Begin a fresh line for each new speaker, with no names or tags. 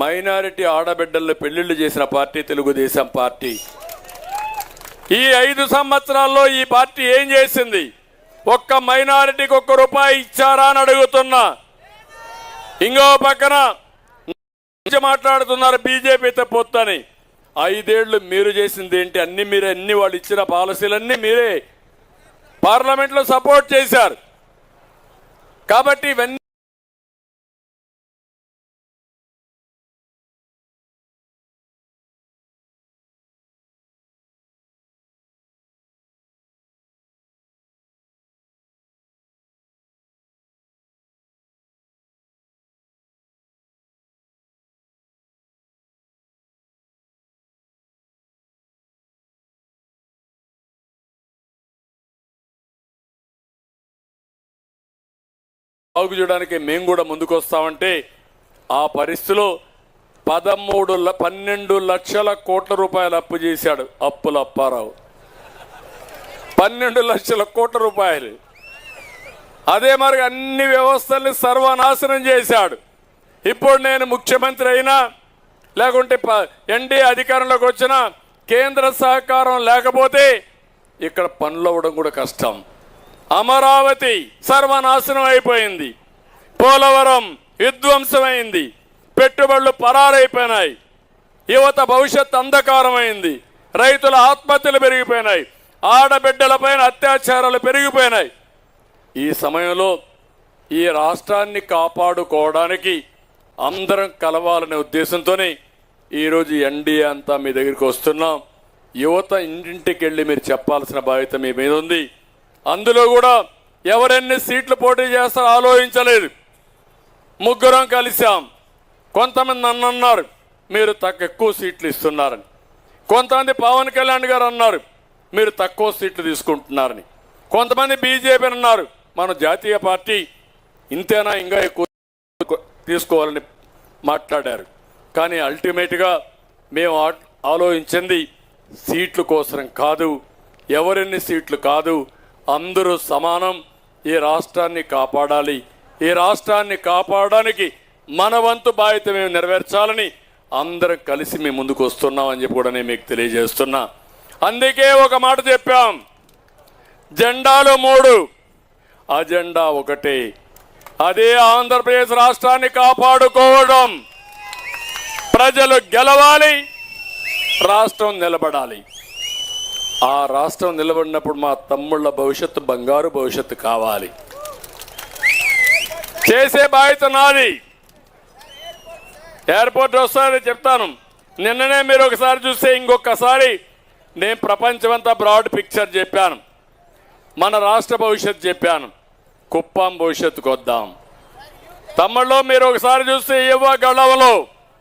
Minority ఆడబిడ్డలను పెళ్ళిళ్ళు చేసిన party Telugu Desam party. ఈ ఐదు సంవత్సరాల్లో ఈ పార్టీ ఏం చేసింది? ఒక్క మైనారిటీకి ఒక్క రూపాయి ఇచ్చారా అని అడుగుతున్నా. ఇంకో పక్కన మాట్లాడుతున్నారు బీజేపీతో పొత్తని. ఐదేళ్ళు మీరు చేసింది ఏంటి? అన్ని మీరే అన్ని వాళ్ళు ఇచ్చిన పాలసీలన్నీ మీరే. పార్లమెంట్లో సపోర్ట్ చేశారు. కాబట్టి ఇవన్నీ బాగు చేయడానికి మేము కూడా ముందుకు వస్తామంటే ఆ పరిస్థితిలో పదమూడు పన్నెండు లక్షల కోట్ల రూపాయలు అప్పు చేశాడు అప్పుల అప్పారావు. పన్నెండు లక్షల కోట్ల రూపాయలు. అదే మరి అన్ని వ్యవస్థల్ని సర్వనాశనం చేశాడు. ఇప్పుడు నేను ముఖ్యమంత్రి అయినా లేకుంటే ఎన్డీ అధికారంలోకి వచ్చిన కేంద్ర సహకారం లేకపోతే ఇక్కడ పనులు అవ్వడం కూడా కష్టం. అమరావతి సర్వనాశనం అయిపోయింది. పోలవరం విధ్వంసమైంది. పెట్టుబడులు పరారైపోయినాయి. యువత భవిష్యత్ అంధకారమైంది. రైతుల ఆత్మహత్యలు పెరిగిపోయినాయి. ఆడబిడ్డలపైన అత్యాచారాలు పెరిగిపోయినాయి. ఈ సమయంలో ఈ రాష్ట్రాన్ని కాపాడుకోవడానికి అందరం కలవాలనే ఉద్దేశంతోనే ఈరోజు ఎన్డీఏ అంతా మీ దగ్గరికి వస్తున్నాం. యువత ఇంటింటికి వెళ్ళి మీరు చెప్పాల్సిన బాధ్యత మీ మీద ఉంది. అందులో కూడా ఎవరెన్ని సీట్లు పోటీ చేస్తారో ఆలోచించలేదు. ముగ్గురం కలిశాం. కొంతమంది నన్ను అన్నారు మీరు తక్కువ ఎక్కువ సీట్లు ఇస్తున్నారని. కొంతమంది పవన్ కళ్యాణ్ గారు అన్నారు మీరు తక్కువ సీట్లు తీసుకుంటున్నారని. కొంతమంది బీజేపీ అన్నారు మన జాతీయ పార్టీ ఇంతేనా ఇంకా ఎక్కువ తీసుకోవాలని మాట్లాడారు. కానీ అల్టిమేట్గా మేము ఆ- ఆలోచించింది సీట్ల కోసం కాదు ఎవరెన్ని సీట్లు కాదు అందరూ సమానం. ఈ రాష్ట్రాన్ని కాపాడాలి. ఈ రాష్ట్రాన్ని కాపాడడానికి మన వంతు బాధ్యత మేము నెరవేర్చాలని అందరం కలిసి మేము ముందుకు వస్తున్నామని చెప్పి కూడా నేను మీకు తెలియజేస్తున్నా. అందుకే ఒక మాట చెప్పాం. జెండాలు మూడు. అజెండా ఒకటే. అదే ఆంధ్రప్రదేశ్ రాష్ట్రాన్ని కాపాడుకోవడం. ప్రజలు గెలవాలి. రాష్ట్రం నిలబడాలి. ఆ రాష్ట్రం నిలబడినప్పుడు మా తమ్ముళ్ళ భవిష్యత్తు బంగారు భవిష్యత్తు కావాలి. చేసే బాధ్యత నాది. ఎయిర్పోర్ట్ వస్తానని చెప్తాను. నిన్ననే మీరు ఒకసారి చూస్తే ఇంకొకసారి నేను ప్రపంచమంతా బ్రాడ్ పిక్చర్ చెప్పాను. మన రాష్ట్ర భవిష్యత్తు చెప్పాను. కుప్పం భవిష్యత్తుకు వద్దాం తమ్ముళ్ళు మీరు ఒకసారి చూస్తే ఇవ్వ గడవలో.